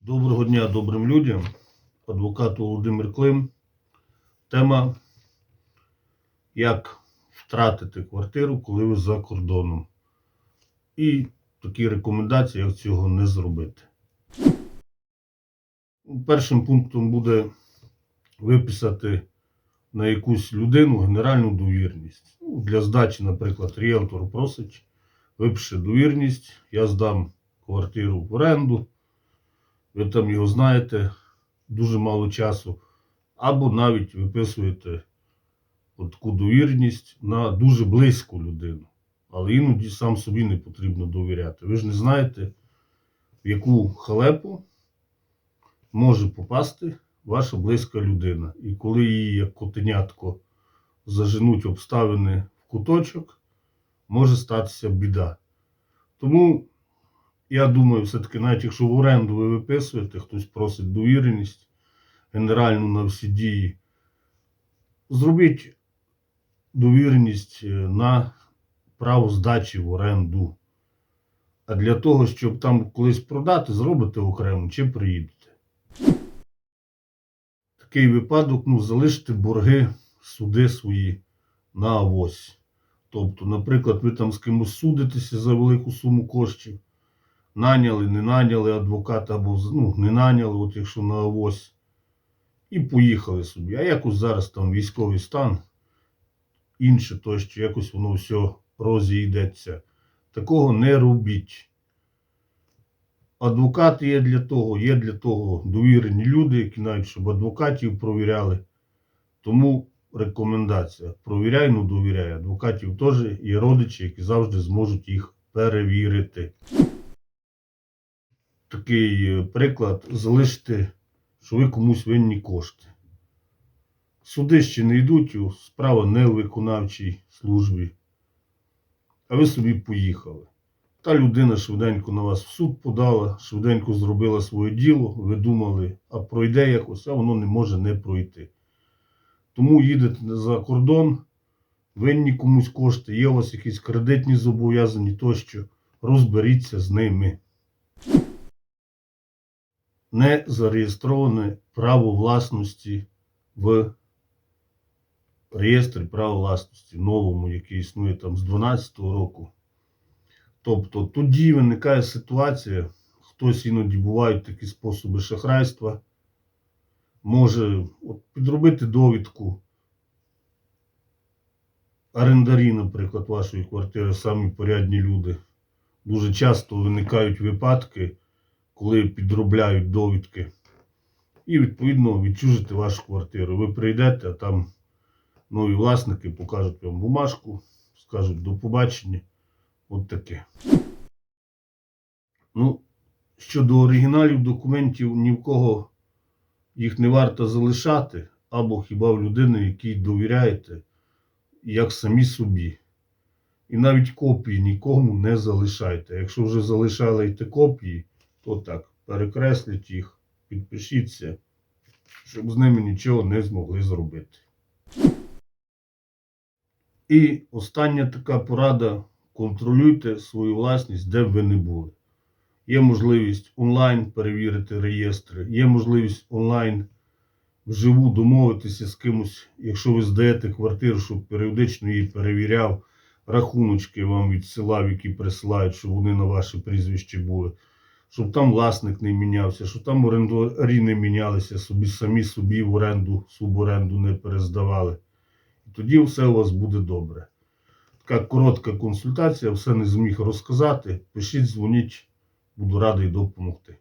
Доброго дня добрим людям. Адвокат Володимир Клим. Тема як втратити квартиру, коли ви за кордоном. І такі рекомендації, як цього не зробити. Першим пунктом буде виписати на якусь людину генеральну довірність. Ну, для здачі, наприклад, ріелтор просить, випише довірність, я здам квартиру в оренду ви там його знаєте дуже мало часу, або навіть виписуєте таку довірність на дуже близьку людину. Але іноді сам собі не потрібно довіряти. Ви ж не знаєте, в яку халепу може попасти ваша близька людина. І коли її, як котенятко, заженуть обставини в куточок, може статися біда. Тому я думаю, все-таки, навіть якщо в оренду ви виписуєте, хтось просить довіреність генеральну на всі дії, зробіть довіреність е, на право здачі в оренду. А для того, щоб там колись продати, зробите окремо чи приїдете. Такий випадок, ну, залиште борги, суди свої на авось. Тобто, наприклад, ви там з кимось судитеся за велику суму коштів наняли, не наняли адвоката або ну, не наняли, от якщо на авось, і поїхали собі. А якось зараз там військовий стан, інше тощо, якось воно все розійдеться. Такого не робіть. Адвокати є для того, є для того довірені люди, які навіть щоб адвокатів провіряли. Тому рекомендація: провіряй, ну довіряй. Адвокатів теж є родичі, які завжди зможуть їх перевірити такий е, приклад залишити, що ви комусь винні кошти. Суди ще не йдуть, справа не в виконавчій службі. А ви собі поїхали. Та людина швиденько на вас в суд подала, швиденько зробила своє діло, ви думали, а пройде якось, а воно не може не пройти. Тому їдете за кордон, винні комусь кошти, є у вас якісь кредитні зобов'язані тощо, розберіться з ними не зареєстроване право власності в реєстрі права власності новому, який існує там з 2012 року. Тобто тоді виникає ситуація, хтось іноді бувають такі способи шахрайства, може от, підробити довідку. Орендарі, наприклад, вашої квартири, самі порядні люди. Дуже часто виникають випадки коли підробляють довідки. І, відповідно, відчужити вашу квартиру. Ви прийдете, а там нові власники покажуть вам бумажку, скажуть до побачення. От таке. Ну, щодо оригіналів документів, ні в кого їх не варто залишати, або хіба в людини, якій довіряєте, як самі собі. І навіть копії нікому не залишайте. Якщо вже залишали копії, Отак. Перекресліть їх, підпишіться, щоб з ними нічого не змогли зробити. І остання така порада: контролюйте свою власність, де б ви не були. Є можливість онлайн перевірити реєстри, є можливість онлайн вживу домовитися з кимось, якщо ви здаєте квартиру, щоб періодично її перевіряв, рахуночки вам відсилав, які присилають, щоб вони на ваше прізвище були щоб там власник не мінявся, щоб там орендарі не мінялися, собі самі собі в оренду, суборенду не перездавали. І тоді все у вас буде добре. Така коротка консультація, все не зміг розказати. Пишіть, дзвоніть, буду радий допомогти.